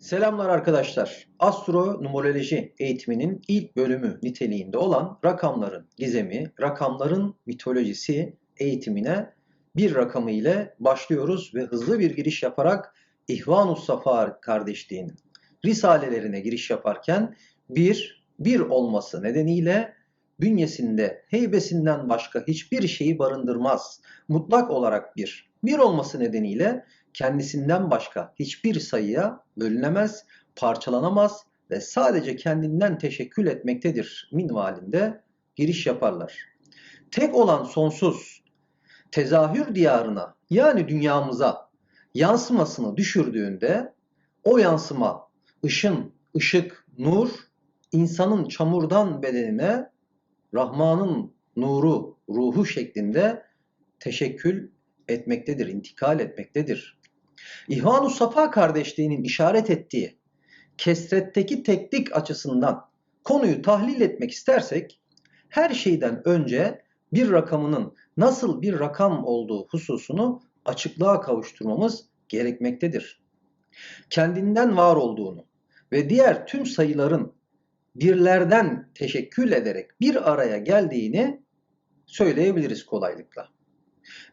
Selamlar arkadaşlar. Astro numeroloji eğitiminin ilk bölümü niteliğinde olan rakamların gizemi, rakamların mitolojisi eğitimine bir rakamı ile başlıyoruz ve hızlı bir giriş yaparak İhvanus Safa kardeşliğinin risalelerine giriş yaparken bir, bir olması nedeniyle bünyesinde heybesinden başka hiçbir şeyi barındırmaz. Mutlak olarak bir. Bir olması nedeniyle kendisinden başka hiçbir sayıya bölünemez, parçalanamaz ve sadece kendinden teşekkül etmektedir minvalinde giriş yaparlar. Tek olan sonsuz tezahür diyarına yani dünyamıza yansımasını düşürdüğünde o yansıma ışın, ışık, nur insanın çamurdan bedenine Rahman'ın nuru, ruhu şeklinde teşekkül etmektedir, intikal etmektedir. İhvan-ı Safa kardeşliğinin işaret ettiği kesretteki teknik açısından konuyu tahlil etmek istersek her şeyden önce bir rakamının nasıl bir rakam olduğu hususunu açıklığa kavuşturmamız gerekmektedir. Kendinden var olduğunu ve diğer tüm sayıların birlerden teşekkül ederek bir araya geldiğini söyleyebiliriz kolaylıkla.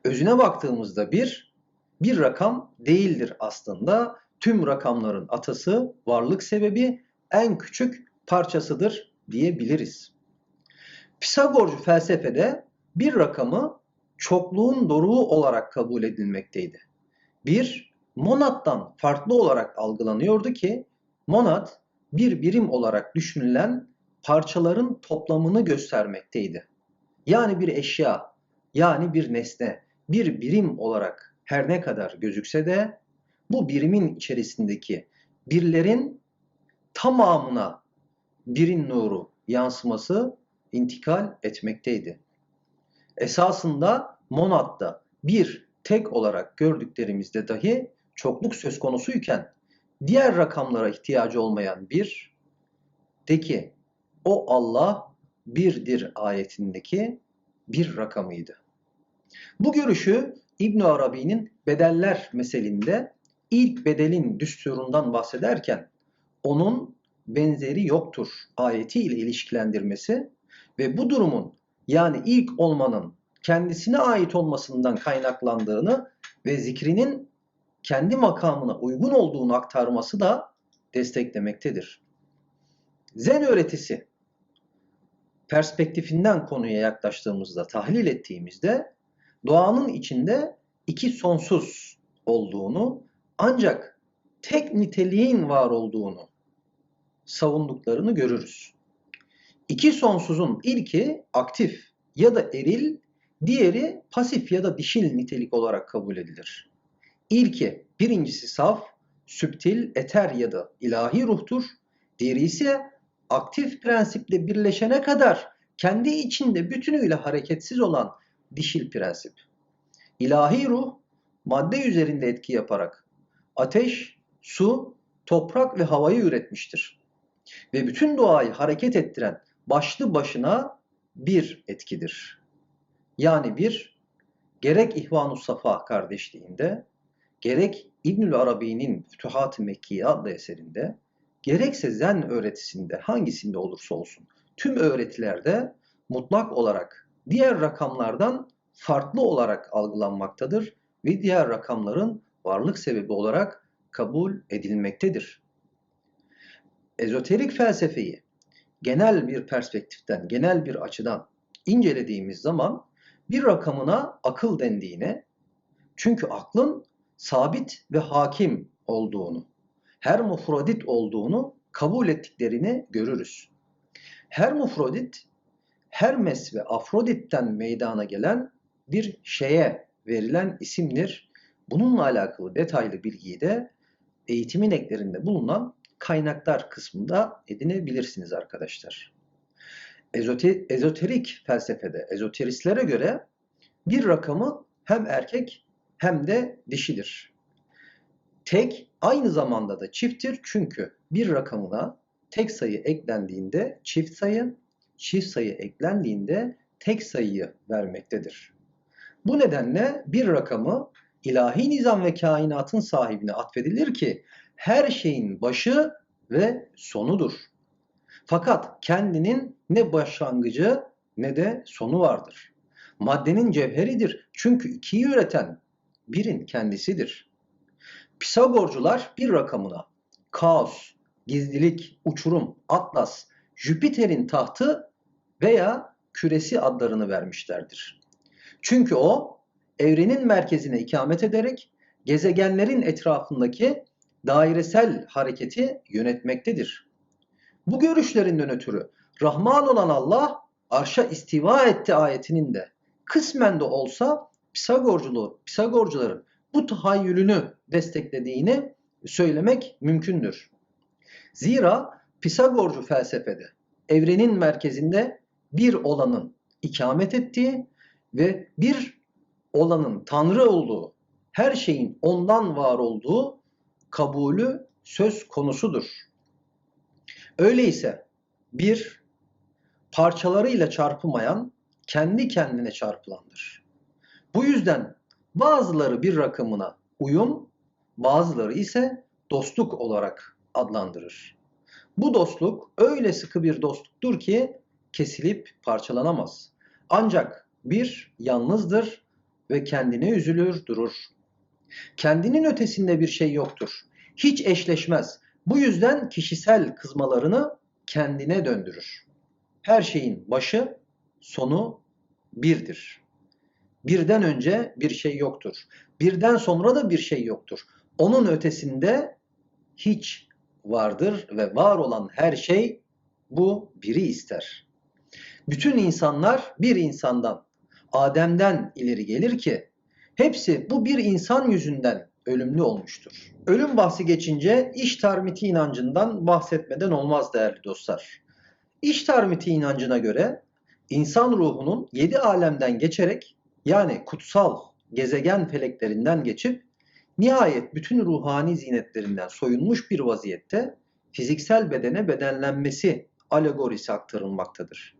Özüne baktığımızda bir, bir rakam değildir aslında. Tüm rakamların atası, varlık sebebi, en küçük parçasıdır diyebiliriz. Pisagorcu felsefede bir rakamı çokluğun doruğu olarak kabul edilmekteydi. Bir, monattan farklı olarak algılanıyordu ki monat bir birim olarak düşünülen parçaların toplamını göstermekteydi. Yani bir eşya, yani bir nesne, bir birim olarak her ne kadar gözükse de bu birimin içerisindeki birlerin tamamına birin nuru yansıması intikal etmekteydi. Esasında monatta bir tek olarak gördüklerimizde dahi çokluk söz konusuyken diğer rakamlara ihtiyacı olmayan bir de ki o Allah birdir ayetindeki bir rakamıydı. Bu görüşü İbn Arabi'nin bedeller meselinde ilk bedelin düsturundan bahsederken onun benzeri yoktur ayeti ile ilişkilendirmesi ve bu durumun yani ilk olmanın kendisine ait olmasından kaynaklandığını ve zikrinin kendi makamına uygun olduğunu aktarması da desteklemektedir. Zen öğretisi perspektifinden konuya yaklaştığımızda, tahlil ettiğimizde doğanın içinde iki sonsuz olduğunu ancak tek niteliğin var olduğunu savunduklarını görürüz. İki sonsuzun ilki aktif ya da eril, diğeri pasif ya da dişil nitelik olarak kabul edilir. İlki birincisi saf, süptil, eter ya da ilahi ruhtur. Diğeri ise aktif prensiple birleşene kadar kendi içinde bütünüyle hareketsiz olan dişil prensip. İlahi ruh madde üzerinde etki yaparak ateş, su, toprak ve havayı üretmiştir. Ve bütün doğayı hareket ettiren başlı başına bir etkidir. Yani bir gerek İhvan-ı Safa kardeşliğinde gerek İbnül Arabi'nin Fütuhat-ı Mekkiye adlı eserinde gerekse zen öğretisinde hangisinde olursa olsun tüm öğretilerde mutlak olarak diğer rakamlardan farklı olarak algılanmaktadır ve diğer rakamların varlık sebebi olarak kabul edilmektedir. Ezoterik felsefeyi genel bir perspektiften, genel bir açıdan incelediğimiz zaman bir rakamına akıl dendiğine, çünkü aklın sabit ve hakim olduğunu, her mufrodit olduğunu kabul ettiklerini görürüz. Her mufrodit, Hermes ve Afrodit'ten meydana gelen bir şeye verilen isimdir. Bununla alakalı detaylı bilgiyi de eğitimin eklerinde bulunan kaynaklar kısmında edinebilirsiniz arkadaşlar. ezoterik felsefede, ezoteristlere göre bir rakamı hem erkek hem de dişidir. Tek aynı zamanda da çifttir çünkü bir rakamına tek sayı eklendiğinde çift sayı, çift sayı eklendiğinde tek sayıyı vermektedir. Bu nedenle bir rakamı ilahi nizam ve kainatın sahibine atfedilir ki her şeyin başı ve sonudur. Fakat kendinin ne başlangıcı ne de sonu vardır. Maddenin cevheridir çünkü ikiyi üreten birin kendisidir. Pisagorcular bir rakamına kaos, gizlilik, uçurum, atlas, Jüpiter'in tahtı veya küresi adlarını vermişlerdir. Çünkü o evrenin merkezine ikamet ederek gezegenlerin etrafındaki dairesel hareketi yönetmektedir. Bu görüşlerinden ötürü Rahman olan Allah arşa istiva etti ayetinin de kısmen de olsa Pisagorculuğu, Pisagorcuların bu tahayyülünü desteklediğini söylemek mümkündür. Zira Pisagorcu felsefede evrenin merkezinde bir olanın ikamet ettiği ve bir olanın Tanrı olduğu, her şeyin ondan var olduğu kabulü söz konusudur. Öyleyse bir parçalarıyla çarpılmayan kendi kendine çarpılandır. Bu yüzden bazıları bir rakamına uyum, bazıları ise dostluk olarak adlandırır. Bu dostluk öyle sıkı bir dostluktur ki kesilip parçalanamaz. Ancak bir yalnızdır ve kendine üzülür durur. Kendinin ötesinde bir şey yoktur. Hiç eşleşmez. Bu yüzden kişisel kızmalarını kendine döndürür. Her şeyin başı, sonu birdir. Birden önce bir şey yoktur. Birden sonra da bir şey yoktur. Onun ötesinde hiç vardır ve var olan her şey bu biri ister. Bütün insanlar bir insandan, Adem'den ileri gelir ki hepsi bu bir insan yüzünden ölümlü olmuştur. Ölüm bahsi geçince iştar miti inancından bahsetmeden olmaz değerli dostlar. İştar miti inancına göre insan ruhunun yedi alemden geçerek yani kutsal gezegen feleklerinden geçip nihayet bütün ruhani zinetlerinden soyunmuş bir vaziyette fiziksel bedene bedenlenmesi alegorisi aktarılmaktadır.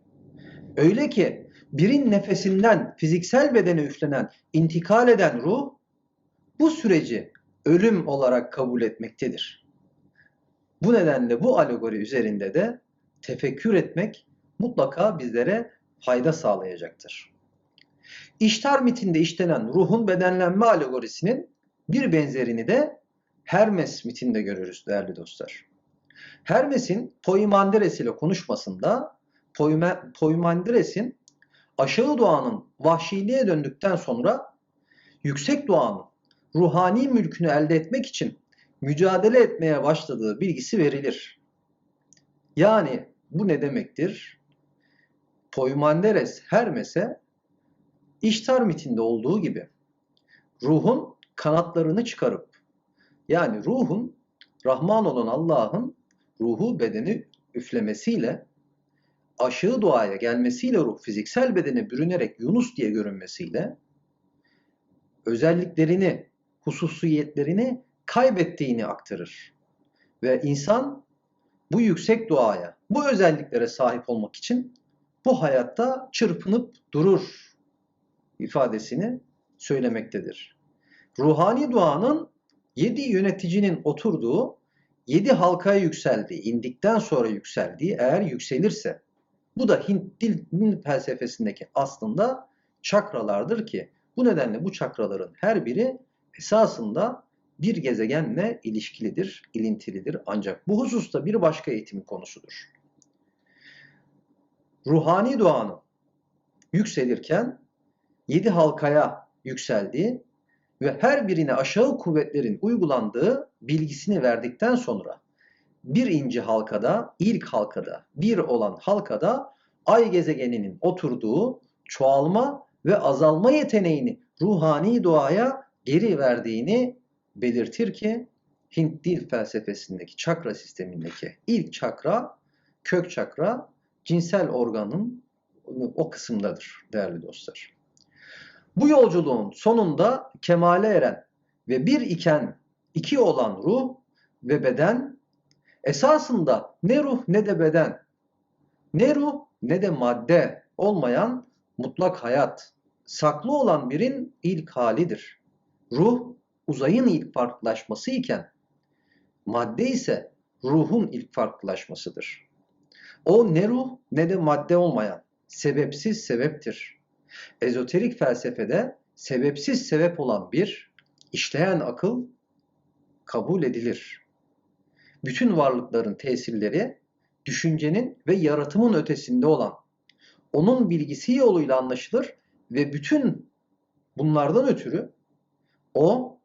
Öyle ki birin nefesinden fiziksel bedene üflenen, intikal eden ruh bu süreci ölüm olarak kabul etmektedir. Bu nedenle bu alegori üzerinde de tefekkür etmek mutlaka bizlere fayda sağlayacaktır. İştar mitinde işlenen ruhun bedenlenme alegorisinin bir benzerini de Hermes mitinde görürüz değerli dostlar. Hermes'in Poimanderes ile konuşmasında Poimanderes'in aşağı doğanın vahşiliğe döndükten sonra yüksek doğanın ruhani mülkünü elde etmek için mücadele etmeye başladığı bilgisi verilir. Yani bu ne demektir? Poimanderes Hermes'e İştar mitinde olduğu gibi ruhun kanatlarını çıkarıp yani ruhun Rahman olan Allah'ın ruhu bedeni üflemesiyle aşağı doğaya gelmesiyle ruh fiziksel bedene bürünerek Yunus diye görünmesiyle özelliklerini, hususiyetlerini kaybettiğini aktarır. Ve insan bu yüksek doğaya, bu özelliklere sahip olmak için bu hayatta çırpınıp durur ifadesini söylemektedir. Ruhani duanın yedi yöneticinin oturduğu, yedi halkaya yükseldiği, indikten sonra yükseldiği eğer yükselirse bu da Hint dil felsefesindeki aslında çakralardır ki bu nedenle bu çakraların her biri esasında bir gezegenle ilişkilidir, ilintilidir. Ancak bu hususta bir başka eğitim konusudur. Ruhani doğanın yükselirken yedi halkaya yükseldiği ve her birine aşağı kuvvetlerin uygulandığı bilgisini verdikten sonra bir inci halkada, ilk halkada, bir olan halkada ay gezegeninin oturduğu çoğalma ve azalma yeteneğini ruhani doğaya geri verdiğini belirtir ki Hint dil felsefesindeki çakra sistemindeki ilk çakra, kök çakra cinsel organın o kısımdadır değerli dostlar. Bu yolculuğun sonunda kemale eren ve bir iken iki olan ruh ve beden esasında ne ruh ne de beden, ne ruh ne de madde olmayan mutlak hayat, saklı olan birin ilk halidir. Ruh uzayın ilk farklılaşması iken Madde ise ruhun ilk farklılaşmasıdır. O ne ruh ne de madde olmayan sebepsiz sebeptir. Ezoterik felsefede sebepsiz sebep olan bir işleyen akıl kabul edilir. Bütün varlıkların tesirleri düşüncenin ve yaratımın ötesinde olan onun bilgisi yoluyla anlaşılır ve bütün bunlardan ötürü o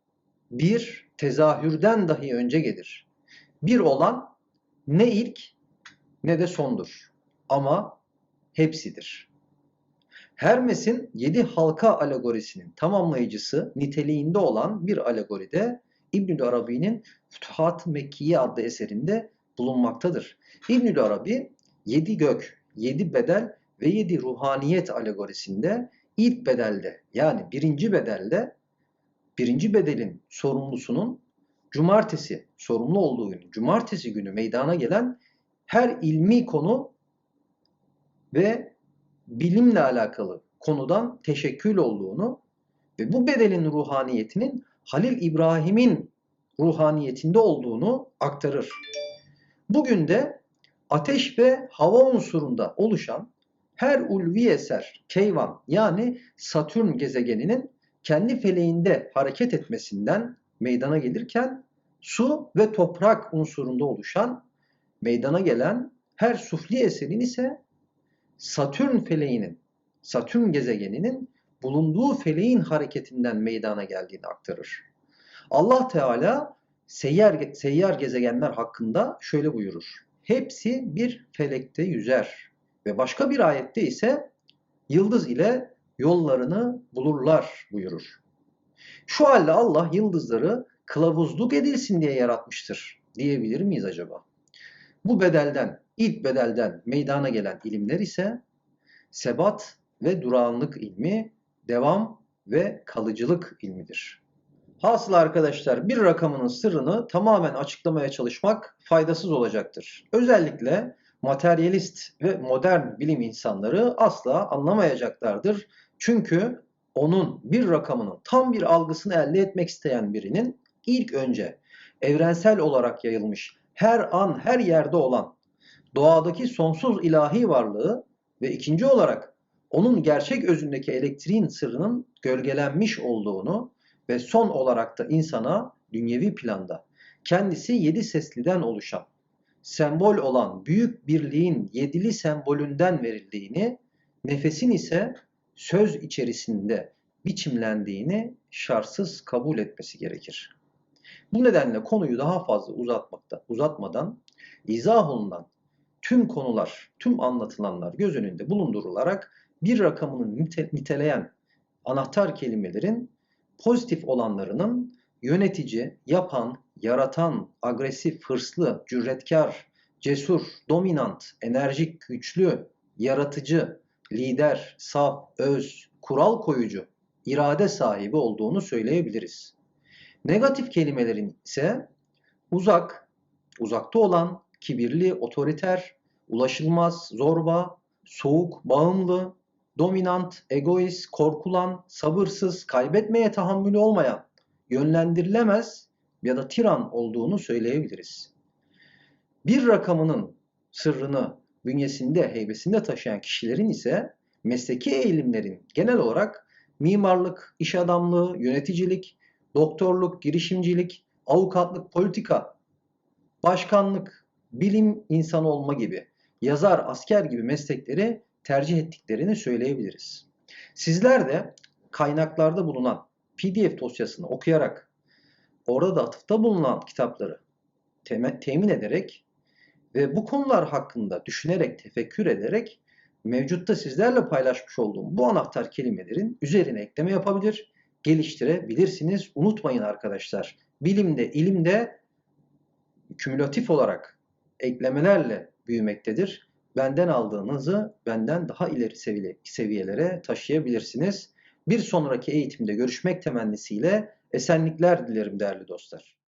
bir tezahürden dahi önce gelir. Bir olan ne ilk ne de sondur. Ama hepsidir. Hermes'in yedi halka alegorisinin tamamlayıcısı niteliğinde olan bir alegoride İbnül Arabi'nin Fütuhat-ı Mekkiye adlı eserinde bulunmaktadır. İbnül Arabi yedi gök, yedi bedel ve yedi ruhaniyet alegorisinde ilk bedelde yani birinci bedelde birinci bedelin sorumlusunun cumartesi sorumlu olduğu gün, cumartesi günü meydana gelen her ilmi konu ve bilimle alakalı konudan teşekkül olduğunu ve bu bedelin ruhaniyetinin Halil İbrahim'in ruhaniyetinde olduğunu aktarır. Bugün de ateş ve hava unsurunda oluşan her ulvi eser, Keyvan yani Satürn gezegeninin kendi feleğinde hareket etmesinden meydana gelirken su ve toprak unsurunda oluşan meydana gelen her sufli eserin ise Satürn feleğinin, Satürn gezegeninin bulunduğu feleğin hareketinden meydana geldiğini aktarır. Allah Teala seyyar, seyyar gezegenler hakkında şöyle buyurur. Hepsi bir felekte yüzer ve başka bir ayette ise yıldız ile yollarını bulurlar buyurur. Şu halde Allah yıldızları kılavuzluk edilsin diye yaratmıştır diyebilir miyiz acaba? Bu bedelden, ilk bedelden meydana gelen ilimler ise sebat ve durağanlık ilmi, devam ve kalıcılık ilmidir. Hasıl arkadaşlar bir rakamının sırrını tamamen açıklamaya çalışmak faydasız olacaktır. Özellikle materyalist ve modern bilim insanları asla anlamayacaklardır. Çünkü onun bir rakamının tam bir algısını elde etmek isteyen birinin ilk önce evrensel olarak yayılmış her an her yerde olan doğadaki sonsuz ilahi varlığı ve ikinci olarak onun gerçek özündeki elektriğin sırrının gölgelenmiş olduğunu ve son olarak da insana dünyevi planda kendisi yedi sesliden oluşan sembol olan büyük birliğin yedili sembolünden verildiğini, nefesin ise söz içerisinde biçimlendiğini şartsız kabul etmesi gerekir. Bu nedenle konuyu daha fazla uzatmakta, uzatmadan izah olunan tüm konular, tüm anlatılanlar göz önünde bulundurularak bir rakamını nite, niteleyen anahtar kelimelerin pozitif olanlarının yönetici, yapan, yaratan, agresif, hırslı, cüretkar, cesur, dominant, enerjik, güçlü, yaratıcı, lider, saf, öz, kural koyucu, irade sahibi olduğunu söyleyebiliriz. Negatif kelimelerin ise uzak, uzakta olan, kibirli, otoriter, ulaşılmaz, zorba, soğuk, bağımlı, dominant, egoist, korkulan, sabırsız, kaybetmeye tahammülü olmayan, yönlendirilemez ya da tiran olduğunu söyleyebiliriz. Bir rakamının sırrını bünyesinde, heybesinde taşıyan kişilerin ise mesleki eğilimlerin genel olarak mimarlık, iş adamlığı, yöneticilik, doktorluk, girişimcilik, avukatlık, politika, başkanlık, bilim insanı olma gibi, yazar, asker gibi meslekleri tercih ettiklerini söyleyebiliriz. Sizler de kaynaklarda bulunan PDF dosyasını okuyarak orada da atıfta bulunan kitapları temin ederek ve bu konular hakkında düşünerek, tefekkür ederek mevcutta sizlerle paylaşmış olduğum bu anahtar kelimelerin üzerine ekleme yapabilir, geliştirebilirsiniz. Unutmayın arkadaşlar, bilimde, ilimde kümülatif olarak eklemelerle büyümektedir. Benden aldığınızı benden daha ileri seviyelere taşıyabilirsiniz. Bir sonraki eğitimde görüşmek temennisiyle esenlikler dilerim değerli dostlar.